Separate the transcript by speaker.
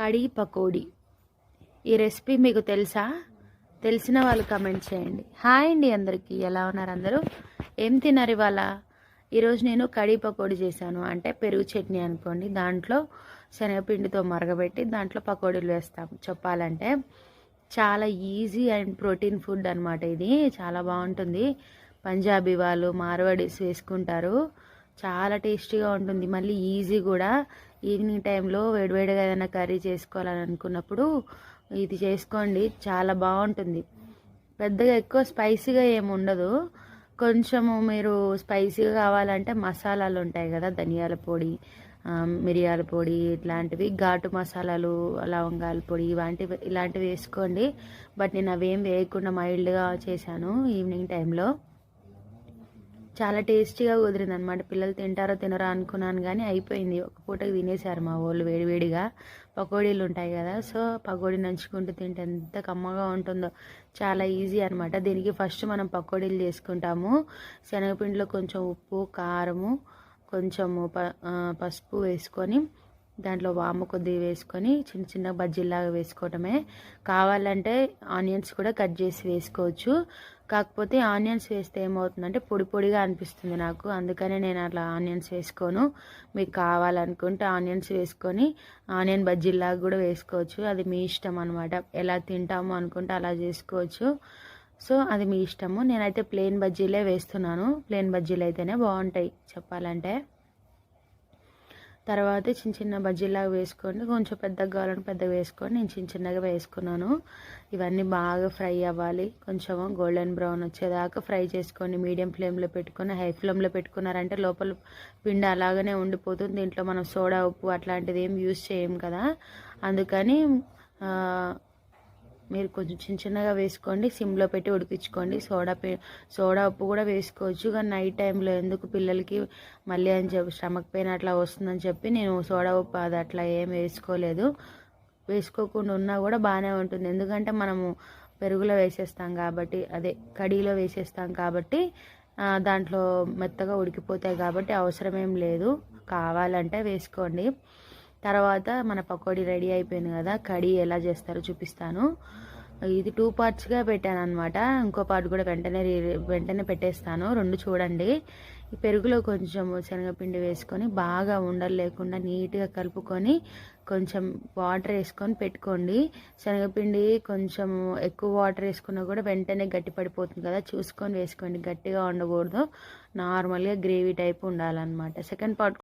Speaker 1: కడీ పకోడీ. ఈ రెసిపీ మీకు తెలుసా? తెలిసిన వాళ్ళు కమెంట్ చేయండి. హాయ్ అండి అందరికీ. ఎలా ఉన్నారు అందరూ? ఏం తిన్నారు ఇవాళ? ఈరోజు నేను కడీ పకోడీ చేశాను. అంటే పెరుగు చట్నీ అనుకోండి. దాంట్లో శనగపిండితో మరగబెట్టి దాంట్లో పకోడీలు వేస్తాం చెప్పాలంటే చాలా ఈజీ అండ్ ప్రోటీన్ ఫుడ్ అనమాట ఇది. చాలా బాగుంటుంది. పంజాబీ వాళ్ళు మార్వాడీస్ వేసుకుంటారు. చాలా టేస్టీగా ఉంటుంది. మళ్ళీ ఈజీ కూడా. ఈవినింగ్ టైంలో వేడివేడిగా ఏదైనా కర్రీ చేసుకోవాలని అనుకున్నప్పుడు ఇది చేసుకోండి. చాలా బాగుంటుంది. పెద్దగా ఎక్కువ స్పైసీగా ఏమి ఉండదు. కొంచెము మీరు స్పైసీగా కావాలంటే మసాలాలు ఉంటాయి కదా. ధనియాల పొడి మిరియాల పొడి ఇట్లాంటివి ఘాటు మసాలాలు లవంగాల పొడి ఇలాంటివి ఇలాంటివి వేసుకోండి. బట్ నేను అవేం వేయకుండా మైల్డ్గా చేశాను ఈవినింగ్ టైంలో. చాలా టేస్టీగా కుదిరింది అనమాట పిల్లలు తింటారో తినరో అనుకున్నాను కానీ అయిపోయింది. ఒక పూటకి తినేశారు మా వాళ్ళు వేడివేడిగా పకోడీలు ఉంటాయి కదా సో పకోడీ నంచుకుంటూ తింటే ఎంత కమ్మగా ఉంటుందో. చాలా ఈజీ అనమాట దీనికి ఫస్ట్ మనం పకోడీలు చేసుకుంటాము. శనగపిండిలో కొంచెం ఉప్పు కారము కొంచెము ప పసుపు వేసుకొని దాంట్లో వాము కొద్దిగా వేసుకొని చిన్న చిన్న బజ్జీలాగా వేసుకోవటమే కావాలంటే ఆనియన్స్ కూడా కట్ చేసి వేసుకోవచ్చు. కాకపోతే ఆనియన్స్ వేస్తే ఏమవుతుందంటే పొడి పొడిగా అనిపిస్తుంది నాకు. అందుకనే నేను అట్లా ఆనియన్స్ వేసుకోను. మీకు కావాలనుకుంటే ఆనియన్స్ వేసుకొని ఆనియన్ బజ్జీలాగా కూడా వేసుకోవచ్చు. అది మీ ఇష్టం అనమాట ఎలా తింటాము అనుకుంటే అలా చేసుకోవచ్చు. సో అది మీ ఇష్టము. నేనైతే ప్లెయిన్ బజ్జీలే వేస్తున్నాను. ప్లెయిన్ బజ్జీలు అయితేనే బాగుంటాయి చెప్పాలంటే. తర్వాత చిన్న చిన్న బజ్జీలాగా వేసుకోండి. కొంచెం పెద్దగా కావాలని పెద్దగా వేసుకొని నేను చిన్న చిన్నగా వేసుకున్నాను. ఇవన్నీ బాగా ఫ్రై అవ్వాలి. కొంచెం గోల్డెన్ బ్రౌన్ వచ్చేదాకా ఫ్రై చేసుకోండి. మీడియం ఫ్లేమ్లో పెట్టుకొని హై ఫ్లేమ్లో పెట్టుకున్నారంటే లోపల పిండి అలాగనే ఉండిపోతుంది. దీంట్లో మనం సోడా ఉప్పు అట్లాంటిది ఏం యూస్ చేయం కదా. అందుకని మీరు కొంచెం చిన్న చిన్నగా వేసుకోండి సిమ్లో పెట్టి ఉడికించుకోండి. సోడా సోడా ఉప్పు కూడా వేసుకోవచ్చు. కానీ నైట్ టైంలో ఎందుకు పిల్లలకి మళ్ళీ అని చెప్పి స్టమక్ పెయిన్ అట్లా వస్తుందని చెప్పి నేను సోడా ఉప్పు అది అట్లా ఏం వేసుకోలేదు. వేసుకోకుండా ఉన్నా కూడా బాగానే ఉంటుంది. ఎందుకంటే మనము పెరుగులో వేసేస్తాం కాబట్టి అదే కడీలో వేసేస్తాం కాబట్టి దాంట్లో మెత్తగా ఉడికిపోతాయి కాబట్టి అవసరం ఏం లేదు. కావాలంటే వేసుకోండి. తర్వాత మన పకోడీ రెడీ అయిపోయింది కదా కడీ ఎలా చేస్తారో చూపిస్తాను. ఇది టూ పార్ట్స్గా పెట్టాను అనమాట ఇంకో పార్ట్ కూడా వెంటనే వెంటనే పెట్టేస్తాను. రెండు చూడండి. ఈ పెరుగులో కొంచెం శనగపిండి వేసుకొని బాగా ఉండలు లేకుండా నీట్గా కలుపుకొని కొంచెం వాటర్ వేసుకొని పెట్టుకోండి. శనగపిండి కొంచెం ఎక్కువ వాటర్ వేసుకున్నా కూడా వెంటనే గట్టి పడిపోతుంది కదా చూసుకొని వేసుకోండి. గట్టిగా ఉండకూడదు. నార్మల్గా గ్రేవీ టైప్ ఉండాలన్నమాట. Second part